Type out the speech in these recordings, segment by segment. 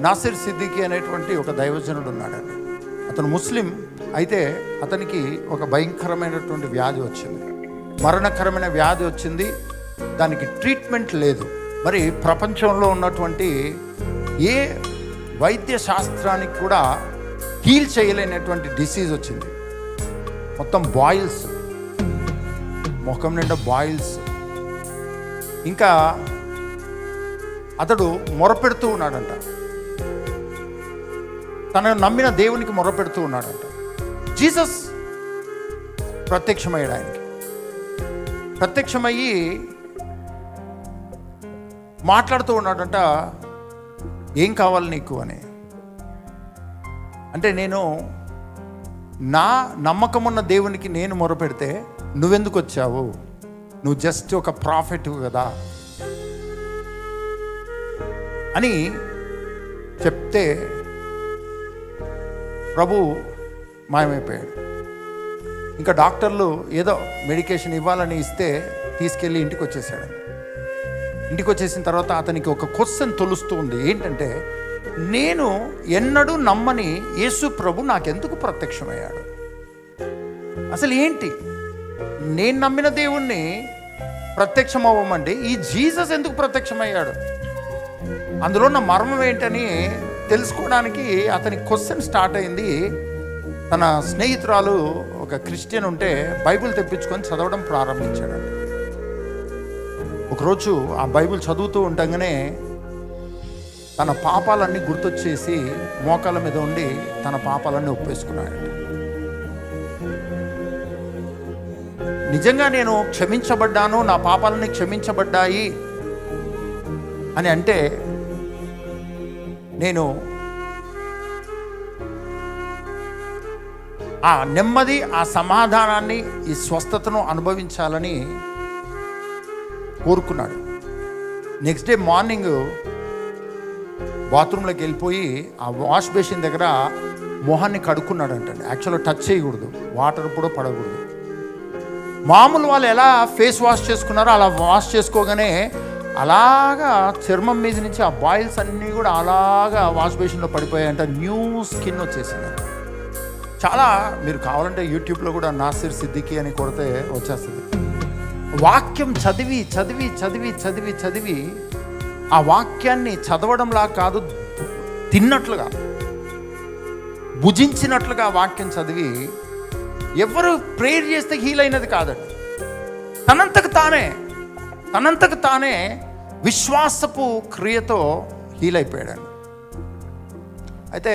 నాసిర్ సిద్దికి అనేటువంటి ఒక దైవజనుడు ఉన్నాడండి అతను ముస్లిం అయితే అతనికి ఒక భయంకరమైనటువంటి వ్యాధి వచ్చింది. మరణకరమైన వ్యాధి వచ్చింది. దానికి ట్రీట్మెంట్ లేదు. మరి ప్రపంచంలో ఉన్నటువంటి ఏ వైద్య శాస్త్రానికి కూడా హీల్ చేయలేనటువంటి డిసీజ్ వచ్చింది. మొత్తం బాయిల్స్ ముఖం నిండా బాయిల్స్. ఇంకా అతడు మొరపెడుతూ ఉన్నాడంట. తనను నమ్మిన దేవునికి మొరపెడుతూ ఉన్నాడంట. జీసస్ ప్రత్యక్షమయ్యాడు ఆయనకి. ప్రత్యక్షమయ్యి మాట్లాడుతూ ఉన్నాడంట ఏం కావాలి నీకు? అని. అంటే నేను నా నమ్మకం ఉన్న దేవునికి నేను మొరపెడితే నువ్వెందుకు వచ్చావు? నువ్వు జస్ట్ ఒక ప్రాఫిట్ కదా. అని చెప్తే ప్రభు మాయమైపోయాడు. ఇంకా డాక్టర్లు ఏదో మెడికేషన్ ఇవ్వాలని ఇస్తే తీసుకెళ్ళి ఇంటికి వచ్చేసాడు ఇంటికి వచ్చేసిన తర్వాత అతనికి ఒక క్వశ్చన్ తొలుస్తూ ఉంది. ఏంటంటే నేను ఎన్నడూ నమ్మని యేసు ప్రభు నాకెందుకు ప్రత్యక్షమయ్యాడు? అసలు ఏంటి? నేను నమ్మిన దేవుణ్ణి ప్రత్యక్షం అవ్వమండి ఈ జీసస్ ఎందుకు ప్రత్యక్షమయ్యాడు? అందులో ఉన్న మర్మం ఏంటని తెలుసుకోవడానికి అతని క్వశ్చన్ స్టార్ట్ అయింది. తన స్నేహితురాలు ఒక క్రిస్టియన్ ఉంటే బైబిల్ తెప్పించుకొని చదవడం ప్రారంభించాడు ఒకరోజు ఆ బైబిల్ చదువుతూ ఉండగానే తన పాపాలన్నీ గుర్తొచ్చేసి మోకాల మీద ఉండి తన పాపాలన్నీ ఒప్పేసుకున్నాడు నిజంగా నేను క్షమించబడ్డాను నా పాపాలన్నీ క్షమించబడ్డాయి అని అంటే నేను ఆ నెమ్మది ఆ సమాధానాన్ని ఈ స్వస్థతను అనుభవించాలని కోరుకున్నాడు. నెక్స్ట్ డే మార్నింగ్ బాత్రూంలోకి వెళ్ళిపోయి ఆ వాష్ బేసిన్ దగ్గర మొహాన్ని కడుక్కున్నాడు అంటండి యాక్చువల్గా టచ్ చేయకూడదు. వాటర్ కూడా పడకూడదు. మామూలు వాళ్ళు ఎలా ఫేస్ వాష్ చేసుకున్నారో అలా వాష్ చేసుకోగానే అలాగా చర్మం మీద నుంచి ఆ బాయిల్స్ అన్నీ కూడా అలాగా వాష్ బేసిన్లో పడిపోయాయంట న్యూ స్కిన్ వచ్చేసింది. చాలా మీరు కావాలంటే యూట్యూబ్లో కూడా నాసిర్ సిద్దికి అని కొడితే వచ్చేస్తుంది. వాక్యం చదివి చదివి చదివి చదివి చదివి ఆ వాక్యాన్ని చదవడంలా కాదు తిన్నట్లుగా భుజించినట్లుగా వాక్యం చదివి ఎవరు ప్రేయర్ చేస్తే హీల్ అయినది కాదండి. తనంతకు తానే తనంతకు తానే విశ్వాసపు క్రియతో హీల్ అయిపోయాడు అయితే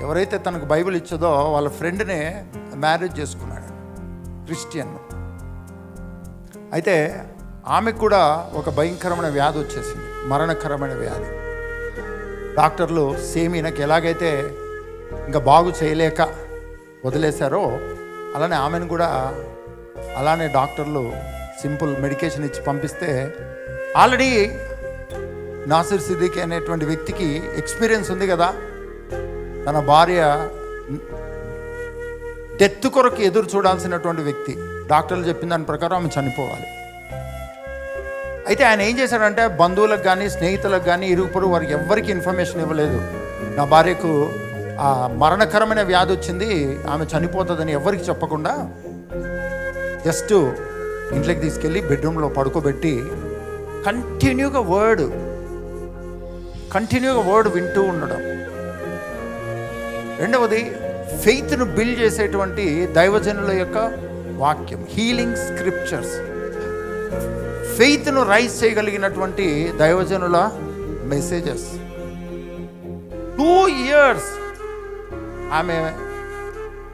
ఎవరైతే తనకు బైబిల్ ఇచ్చదో వాళ్ళ ఫ్రెండ్నే మ్యారేజ్ చేసుకున్నాడు క్రిస్టియన్ అయితే ఆమెకు కూడా ఒక భయంకరమైన వ్యాధి వచ్చేసింది మరణకరమైన వ్యాధి. డాక్టర్లు సేమ్ ఈయనకి ఎలాగైతే ఇంకా బాగు చేయలేక వదిలేశారో అలానే ఆమెను కూడా అలానే డాక్టర్లు సింపుల్ మెడికేషన్ ఇచ్చి పంపిస్తే ఆల్రెడీ నాసిర్ సిద్దికి అనేటువంటి వ్యక్తికి ఎక్స్పీరియన్స్ ఉంది కదా. తన భార్య డెత్ కొరకు ఎదురు చూడాల్సినటువంటి వ్యక్తి. డాక్టర్లు చెప్పిన దాని ప్రకారం ఆమె చనిపోవాలి. అయితే ఆయన ఏం చేశాడంటే బంధువులకు కానీ స్నేహితులకు కానీ ఇరుగు వారికి ఎవ్వరికి ఇన్ఫర్మేషన్ ఇవ్వలేదు. నా భార్యకు ఆ మరణకరమైన వ్యాధి వచ్చింది ఆమె చనిపోతుందని ఎవరికి చెప్పకుండా జస్ట్ ఇంట్లోకి తీసుకెళ్ళి బెడ్రూమ్లో పడుకోబెట్టి కంటిన్యూగా వర్డ్ కంటిన్యూగా వర్డ్ వింటూ ఉండడం. రెండవది ఫెయిత్ను బిల్డ్ చేసేటువంటి దైవజనుల యొక్క వాక్యం హీలింగ్ స్క్రిప్చర్స్ ఫెయిత్ను రైజ్ చేయగలిగినటువంటి దైవజనుల మెసేజెస్ టూ ఇయర్స్ ఆమె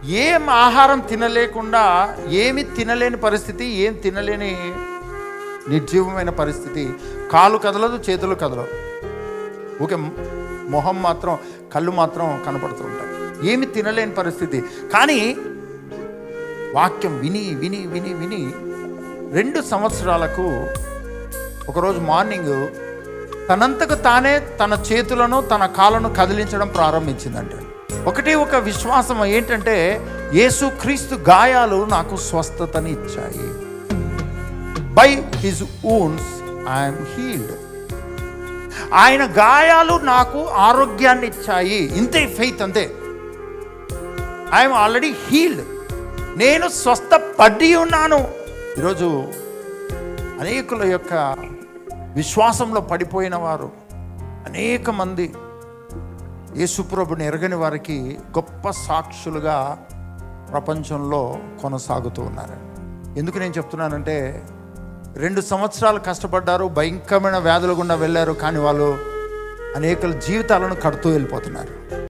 ఏం ఆహారం తినలేకుండా ఏమి తినలేని పరిస్థితి ఏం తినలేని నిర్జీవమైన పరిస్థితి. కాలు కదలదు చేతులు కదలవు. ఓకే మొహం మాత్రం కళ్ళు మాత్రం కనపడుతూ ఉంటాయి. ఏమి తినలేని పరిస్థితి. కానీ వాక్యం విని విని విని విని రెండు సంవత్సరాలకు ఒకరోజు మార్నింగ్ తనంతకు తానే తన చేతులను తన కాళ్ళను కదిలించడం ప్రారంభించిందంటే. ఒకటి ఒక విశ్వాసం ఏంటంటే యేసు క్రీస్తు గాయాలు నాకు స్వస్థతని ఇచ్చాయి. By his wounds I'm healed ఆయన గాయాలు నాకు ఆరోగ్యాన్ని ఇచ్చాయి. ఇంతే ఫెయిత్ అంతే. ఐఎమ్ ఆల్రెడీ హీల్డ్ నేను స్వస్థ పడి ఉన్నాను. ఈరోజు అనేకుల యొక్క విశ్వాసంలో పడిపోయిన వారు అనేక మంది యేసుప్రభుని ఎరగని వారికి గొప్ప సాక్షులుగా ప్రపంచంలో కొనసాగుతూ ఉన్నారు. ఎందుకు నేను చెప్తున్నానంటే రెండు సంవత్సరాలు కష్టపడ్డారు భయంకరమైన వ్యాధుల గుండా వెళ్ళారు కానీ వాళ్ళు అనేకల జీవితాలను కడుతూ వెళ్ళిపోతున్నారు.